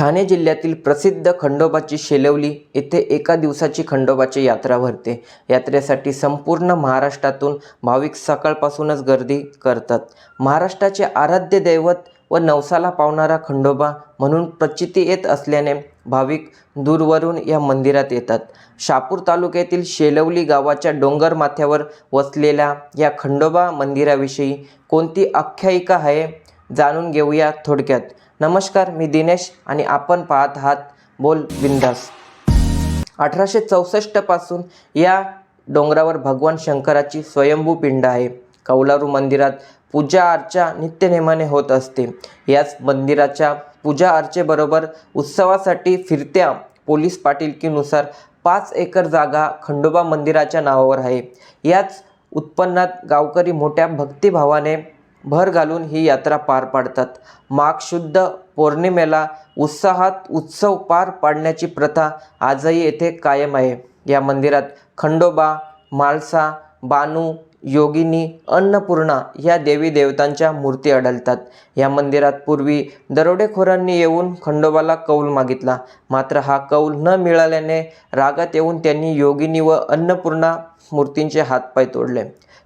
ठाणे जिल्ह्यातील प्रसिद्ध खंडोबाची शेलवली येथे एका दिवसाची खंडोबाची यात्रा भरते. यात्रेसाठी संपूर्ण महाराष्ट्रातून भाविक सकाळपासूनच गर्दी करतात. महाराष्ट्राचे आराध्य दैवत व नवसाला पावणारा खंडोबा म्हणून प्रचिती येत असल्याने भाविक दूरवरून या मंदिरात येतात. शापूर तालुक्यातील शेलवली गावाच्या डोंगर माथ्यावर वसलेल्या या खंडोबा मंदिराविषयी कोणती आख्यायिका आहे? जाणून घेऊया थोडक्यात. नमस्कार मी दिनेश आणि आपण पाहत आहात बोल बिंदास अठराशे चौसष्टपासून या डोंगरावर भगवान शंकराची स्वयंभू पिंड आहे. कौलारू मंदिरात पूजा अर्चा नित्यनेमाने होत असते. याच मंदिराच्या पूजा अर्चेबरोबर उत्सवासाठी फिरत्या पोलीस पाटीलकीनुसार पाच एकर जागा खंडोबा मंदिराच्या नावावर आहे. याच उत्पन्नात गावकरी मोठ्या भक्तिभावाने भर घालून ही यात्रा पार पाडतात. माघ शुद्ध पौर्णिमेला उत्साहात उत्सव पार पाडण्याची प्रथा आजही येथे कायम आहे. या मंदिरात खंडोबा मालसा बानू योगिनी अन्नपूर्णा या देवी देवतांच्या मूर्ती आढळतात. या मंदिरात पूर्वी दरोडेखोरांनी येऊन खंडोबाला कौल मागितला. मात्र हा कौल न मिळाल्याने रागात येऊन त्यांनी योगिनी व अन्नपूर्णा मूर्तींचे हातपाय तोडले.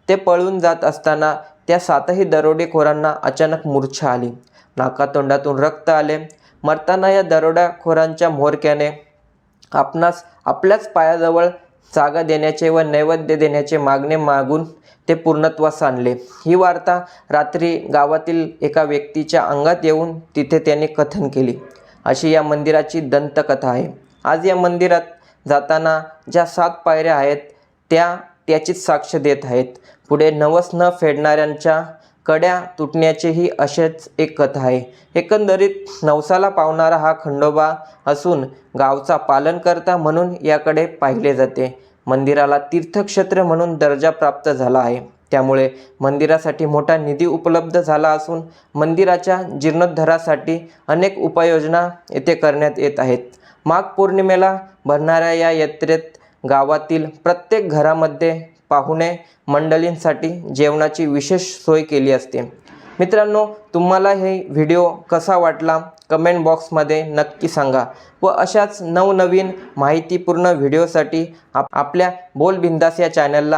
ते पळून जात असताना त्या सातही दरोडेखोरांना अचानक मूर्छा आली. नाकातोंडातून रक्त आले. मरताना या दरोड्याखोरांच्या म्होरक्याने आपणास आपल्याच पायाजवळ जागा देण्याचे व नैवेद्य देण्याचे मागणे मागून ते पूर्णत्वास आणले. ही वार्ता रात्री गावातील एका व्यक्तीच्या अंगात येऊन तिथे त्याने कथन केली. अशी या मंदिराची दंतकथा आहे. आज या मंदिरात जाताना ज्या सात पायऱ्या आहेत त्या त्याचीच साक्ष देत आहेत. पुढे नवस न फेडणाऱ्यांच्या कड्या तुटण्याचीही असेच एक कथा आहे. एकंदरीत नवसाला पावणारा हा खंडोबा असून गावचा पालनकर्ता म्हणून याकडे पाहिले जाते. मंदिराला तीर्थक्षेत्र म्हणून दर्जा प्राप्त झाला आहे. त्यामुळे मंदिरासाठी मोठा निधी उपलब्ध झाला असून मंदिराच्या जीर्णोद्धारासाठी अनेक उपाययोजना येथे करण्यात येत आहेत. माघ पौर्णिमेला भरणाऱ्या या यात्रेत गावातील प्रत्येक घरामध्ये पाहुणे मंडळींसाठी जेवणाची विशेष सोय केली असते. मित्रांनो तुम्हाला हे व्हिडिओ कसा वाटला? कमेंट बॉक्समध्ये नक्की सांगा व अशाच नवनवीन माहितीपूर्ण व्हिडिओसाठी आप आपल्या बोलबिंदास या चॅनलला